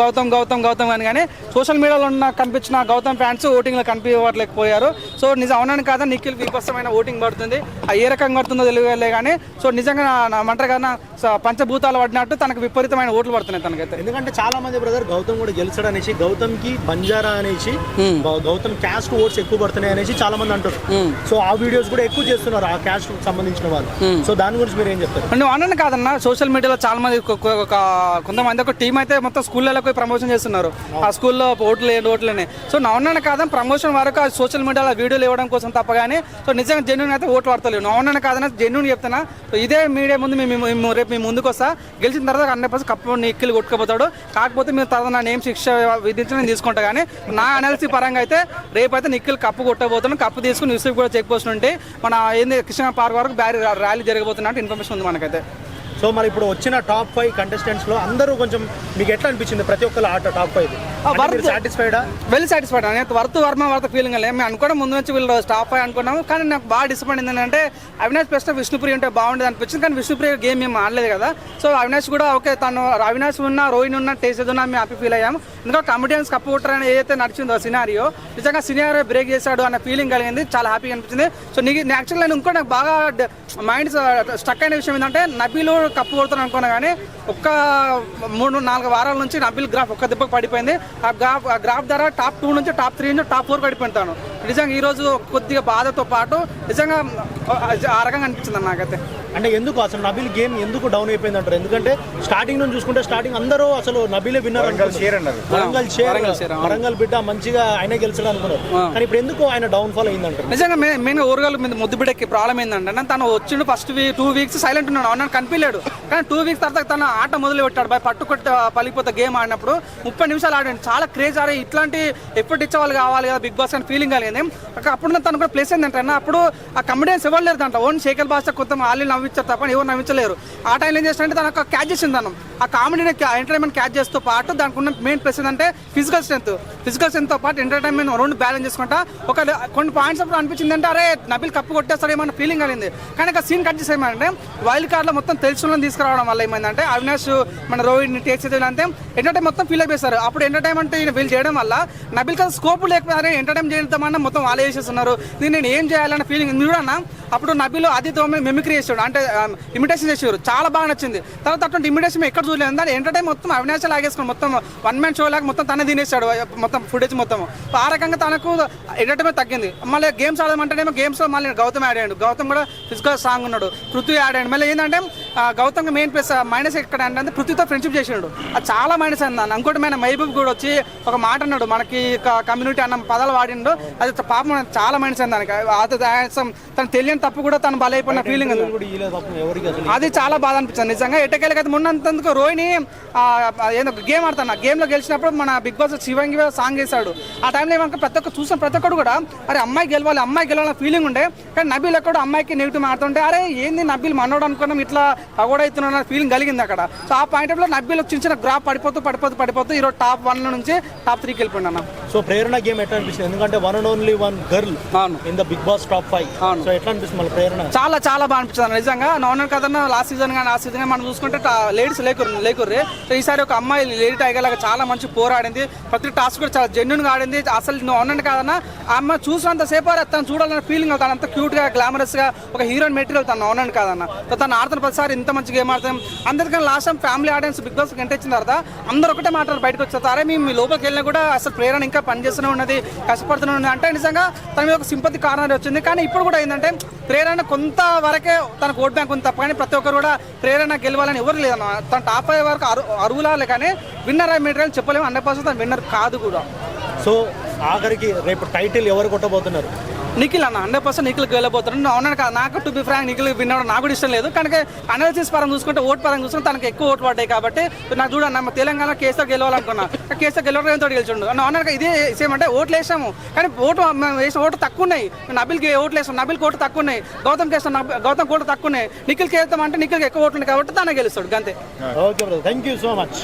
గౌతమ్ గౌతమ్ గౌతమ్ అని కానీ సోషల్ మీడియాలో ఉన్న కనిపించిన గౌతమ్ ఫ్యాన్స్ ఓటింగ్లో కనిపించలేకపోయారు సో నిజం అవునని కాదా నిఖిల్ విపస్తమైన ఓటింగ్ పడుతుంది. ఆ ఏ రకంగా పడుతుందో తెలియలే కానీ సో నిజంగా మంటరు కదా పంచభూతాలు పడినట్టు తనకు విపరీతమైన ఓట్లు పడుతున్నాయి తనకైతే. ఎందుకంటే చాలా మంది బ్రదర్ గౌతమ్ కూడా గెలిచాడు అనేసి గౌతమ్కి బంజారా అనేసి గౌతమ్ క్యాస్ట్ ఓట్స్ ఎక్కువ పడుతున్నాయి అనేసి చాలా మంది అంటారు సో ఆ వీడియోస్ కూడా ఎక్కువ చేస్తున్నారు ఆ క్యాస్ట్ సంబంధించిన వాళ్ళు. సో దాని గురించి మీరు ఏం చెప్తారు? నువ్వు అన్నది కాదన్న సోషల్ మీడియాలో చాలా మంది కొంతమంది ఒక టీం అయితే మొత్తం స్కూళ్ళలో పోయి ప్రమోషన్ చేస్తున్నారు. ఆ స్కూల్లో ఓట్లు ఏంటి సో నా కాదని ప్రమోషన్ వరకు ఆ సోషల్ మీడియాలో వీడియోలు ఇవ్వడం కోసం తప్ప కానీ సో నిజంగా జెన్యున్ అయితే ఓట్లు పడతలేవు నవనన్న కాదని జెన్యున్ చెప్తున్నా. సో ఇదే మీడియా ముందు మేము రేపు మీ ముందుకు వస్తా. గెలిచిన తర్వాత హండ్రెడ్ పర్సెంట్ కప్పు నిక్కిలు కొట్టుకుపోతాడు. కాకపోతే మీరు తర్వాత నా నేమ్ శిక్ష విధించి నేను తీసుకుంటా కానీ నా అనాలిసీ పరంగా అయితే రేపైతే అయితే నిక్కిలు కప్పు కొట్టబోతున్నాను కప్పు తీసుకుని న్యూస్ కూడా చెక్ పోస్ట్ ఉంటే మన ఏంది కృష్ణ పార్క్ వరకు బ్యారీ ర్యాలీ జరగబోతున్నట్టు ఇన్ఫర్మేషన్ ఉంది మనకైతే. సో మరి ఇప్పుడు వచ్చిన టాప్ ఫైవ్ కంటెస్టెంట్స్లో అందరూ కొంచెం మీకు ఎట్లా అనిపించింది ప్రతి ఒక్కరు ఆట టాప్ ఫైవ్ సాటిస్ఫైడా వెల్ సాటిస్ఫైడ్ నేను వర్త్ వర్మ వర్త ఫీలింగ్ లేదు మేము అనుకోవడం ముందు నుంచి వీళ్ళు స్టాప్ అయ్యి అనుకున్నాము కానీ నాకు బాగా డిసప్పాయింట్ ఏంటంటే అవినాష్ బెస్ట్ విష్ణుప్రియ ఉంటే బాగుండేది అనిపించింది కానీ విష్ణుప్రియ గేమ్ మేము ఆడలేదు కదా. సో అవినాష్ కూడా ఓకే తను అవినాష్ ఉన్న రోహిణి ఉన్న టేస్ట్ ఉన్నా మేము హ్యాపీ ఫీల్ అయ్యాము. ఎందుకంటే కమిడియన్స్ కప్పు కొట్టారని ఏదైతే నడిచిందో సినారియో నిజంగా సినారియో బ్రేక్ చేశాడు అన్న ఫీలింగ్ కలిగింది చాలా హ్యాపీగా అనిపించింది. సో నీకు యాక్చువల్ నేను ఇంకో నాకు బాగా మైండ్ స్టక్ అయిన విషయం ఏంటంటే నబీలు కప్పు కొడుతాను అనుకున్నా కానీ ఒక్క మూడు నాలుగు వారాల నుంచి నా బిల్ గ్రాఫ్ ఒక్క దెబ్బకు పడిపోయింది. ఆ గ్రాఫ్ ఆ గ్రాఫ్ ద్వారా టాప్ టూ నుంచి టాప్ త్రీ నుంచి టాప్ ఫోర్ పడిపోతాను నిజంగా ఈ రోజు కొద్దిగా బాధతో పాటు నిజంగా ఆ రకంగా అనిపించింది అన్న నాకైతే. అంటే ఎందుకు అసలు నబీల్ గేమ్ ఎందుకు డౌన్ అయిపోయింది అంటారు? ఎందుకంటే స్టార్టింగ్ నుంచి చూసుకుంటే స్టార్టింగ్ అందరూ అసలు నబీలే విన్నర్ వరంగల్ షేర్ వరంగల్ బిడ్డ మంచిగా ఆయన గెలిచాడు అనుకున్నారు. కానీ ఇప్పుడు ఎందుకు ఆయన డౌన్ ఫాల్ అయింది అంటారు నిజంగా మెయిన్ మెయిన్ ఓరగాలు మీద ముద్దు బిడ్డకి ప్రాబ్లం ఏంటంటే తను వచ్చిండు ఫస్ట్ టూ వీక్స్ సైలెంట్ ఉన్నాడు. అవును కనిపించలేడు. కానీ టూ వీక్స్ తర్వాత తన ఆట మొదలు పెట్టాడు బై పట్టు కొట్టి పలిపోతే గేమ్ ఆడినప్పుడు ముప్పై నిమిషాలు ఆడాడు. చాలా క్రేజ్ ఆడే ఇట్లాంటి ఎఫర్ట్ ఇచ్చే వాళ్ళు కావాలి కదా బిగ్ బాస్ అని ఫీలింగ్ కలిగింది ఒక అప్పుడు తను కూడా ప్లేస్ ఏంటంటే అన్న అప్పుడు ఆ కమెడియన్స్ ఎవరు అంట ఓన్ శేఖర్ భాష కొత్త వాళ్ళు నవ్వించారు తప్ప ఎవరు నవ్వించలేరు. ఆ టైంలో ఏం చేస్తారంటే తన ఒక క్యాచ్ చేసింది తను. ఆ కామెడీని ఎంటర్టైన్మెంట్ క్యాచ్ చేస్తూ పాటు దానికి ఉన్న మెయిన్ ప్లస్ ఏంటంటే ఫిజికల్ స్ట్రెంత్ ఫిజికల్ స్ట్రెంత్తో పాటు ఎంటర్టైన్మెంట్ రెండు బ్యాలెన్స్ చేసుకుంటా. ఒక కొన్ని పాయింట్స్ అప్పుడు అనిపించింది అంటే అరే నబిల్ కప్పు కొట్టేస్తాడు ఏమన్నా ఫీలింగ్ కలిగింది. కానీ ఒక సీన్ కట్ చేసేయమంటే వైల్డ్ కార్డ్లో మొత్తం తెలుసులను తీసుకురావడం వల్ల ఏమైందంటే అవినాష్ మన రోహిత్ టేస్ట్ అంటే ఎంటర్టైన్ మొత్తం ఫీల్ అయిపోయారు అప్పుడు ఎంటర్టైన్మెంట్ వీళ్ళు చేయడం వల్ల నబిల్ కదా స్కోప్ లేకపోతే ఎంటర్టైన్ చేద్దామన్నా మొత్తం వాళ్ళే చేసేస్తున్నారు దీన్ని నేను ఏం చేయాలన్న ఫీలింగ్ చూడన్నా అప్పుడు నబిల్ అదితో మిమిక్రీ చేసాడు అంటే ఇమిటేషన్ చేసారు చాలా బాగా నచ్చింది. తర్వాత అటువంటి ఇమిటేషన్ ఎక్కడ చూడలేదు. దాని ఎంటర్టైన్ మొత్తం అవినాశ లాగేసుకుని మొత్తం వన్ మ్యాన్ షో లాగా మొత్తం తనే తినేసాడు మొత్తం ఫుటేజ్ మొత్తం. ఆ రకంగా తనకు ఎంటర్టైన్మెంట్ తగ్గింది. మళ్ళీ గేమ్స్ ఆడమంటేనేమో గేమ్స్లో మళ్ళీ గౌతమ్ యాడ్ అయ్యాడు. గౌతమ్ కూడా ఫిజికల్ స్ట్రాంగ్ ఉన్నాడు. పృథ్వీ యాడ్ అయ్యాడు. మళ్ళీ ఏంటంటే గౌతమ్ మెయిన్ ప్లస్ మైనస్ ఎక్కడ అంటే పృథ్వీతో ఫ్రెండ్షిప్ చేసినాడు అది చాలా మైనస్ అయింది అన్న ఇంకోటి మన మహబూబ్ కూడా వచ్చి ఒక మాట అన్నాడు. మనకి కమ్యూనిటీ అన్న పదాలు వాడిండు. అది పాపం చాలా మైనస్ అయింది దానికి. తను తెలియని తప్పు కూడా తను బలైపోయిన ఫీలింగ్ అది చాలా బాధ అనిపించింది. నిజంగా ఎట్టకెళ్ళకి అయితే మొన్నంతకు రోహిణి ఏదో గేమ్ ఆడుతున్నా. గేమ్లో గెలిచినప్పుడు మన బిగ్ బాస్ శివంగి సాంగ్ వేశాడు. ఆ టైంలో ఏమన్నా ప్రతి ఒక్క చూసిన ప్రతి ఒక్కడు కూడా అరే అమ్మాయి గెలవాలి అమ్మాయి గెలవాలని ఫీలింగ్ ఉండే. కానీ నబీల్ ఎక్కడ అమ్మాయికి నెగిటివ్ ఆడుతుంటే అరే ఏంది నబీల్ మనోడు అనుకున్నాం ఇట్లా పగోడవుతున్నా ఫీలింగ్ కలిగింది అక్కడ. సో ఆ పాయింట్లో నబీల్ చిన్న చిన్న గ్రాఫ్ పడిపోతూ పడిపోతూ పడిపోతూ ఈరోజు టాప్ వన్ నుంచి టాప్ త్రీకి వెళ్ళిపోయింది అన్న సో ప్రేరణ గేమ్ ఎట్లా అనిపిస్తుంది? ఎందుకంటే one and only one girl అవును. In the Bigg Boss top five అవును. సో ఎట్లా అనిపిస్తుంది మళ్ళీ ప్రేరణ? చాలా చాలా బాగా అన్న. నిజంగా నాన్ కదన్న లాస్ట్ సీజన్ కానీ ఆ సీజన్ మనం చూసుకుంటే లేడీస్ లేకుర్రు లేకుర్రి. సో ఈసారి ఒక అమ్మాయి లేడీ టైగర్ లాగా చాలా మంచి పోరాడింది. ప్రతి టాస్క్ కూడా చాలా జెన్యున్గా ఆడింది. అసలు అవునండి కాదన్న ఆ అమ్మాయి చూసినంత సేపు తను చూడాలన్న ఫీలింగ్ తను అంత క్యూట్గా గ్లామరస్గా ఒక హీరోయిన్ మెటీరియల్ తను అవునండి కాదన్న సో తను ఆడుతున్న ప్రతిసారి ఇంత మంచి గేమ్ ఆడతాం అందరికీ last time family audience Bigg Boss గంట ఇచ్చిన తర్వాత అందరూ ఒకటే మాట్లాడారు బయటకు వచ్చారు అరే మేము మీ లోపలికి వెళ్ళినా కూడా అసలు ప్రేరణ ఇంకా పనిచేస్తూనే ఉన్నది కష్టపడుతూనే ఉన్నది. అంటే నిజంగా తన మీద ఒక సింపతి కారణం వచ్చింది. కానీ ఇప్పుడు కూడా ఏంటంటే ప్రేరణ కొంత వరకే తనకు ఓట్ బ్యాంక్ ఉంది తప్ప కానీ ప్రతి ఒక్కరు కూడా ప్రేరణ గెలవాలని ఎవరు లేదన్న తన టాప్ అయ్యే వరకు అరు అరువులాలే కానీ విన్నర్ అయ్యే మెటీరియల్ చెప్పలేము. హండ్రెడ్ పర్సెంట్ తను విన్నర్ కాదు కూడా. సో ఆఖరికి రేపు టైటిల్ ఎవరు కొట్టబోతున్నారు? నిఖిల్ అన్న హండ్రెడ్ పర్సెంట్ నిఖిల్ వెళ్ళబోతున్నాడు. నువ్వు కాదు నాకు టు బి ఫ్రాంక్ నిఖిల్ విన్నవడం నాకు కూడా ఇష్టం లేదు. కనుక అనాలిసిస్ పరంగా చూసుకుంటే ఓట్ పరంగా చూసుకుంటే తనకు ఎక్కువ ఓట్లు పడ్డాయి కాబట్టి నాకు చూడ నమ్మ తెలంగాణ కేసీఆర్ గెలవాలనుకున్నా. కేసీఆర్ గెలవడం తోటి గెలిచిండు. నువ్వు ఇదే సేమ్ అంటే ఓట్లు వేసాము కానీ ఓటు వేసిన ఓటు తక్కువ ఉన్నాయి నబిల్కి ఓట్లు వేసాం నబిల్కి ఓటు తక్కువ ఉన్నాయి గౌతమ్ కేసు గౌతమ్ ఓటు తక్కువ ఉన్నాయి నిఖిల్కి వేస్తాం అంటే నిఖిల్కి ఎక్కువ ఓట్లు ఉన్నాయి కాబట్టి తన గెలుస్తాడు. అంతే okay thank you so much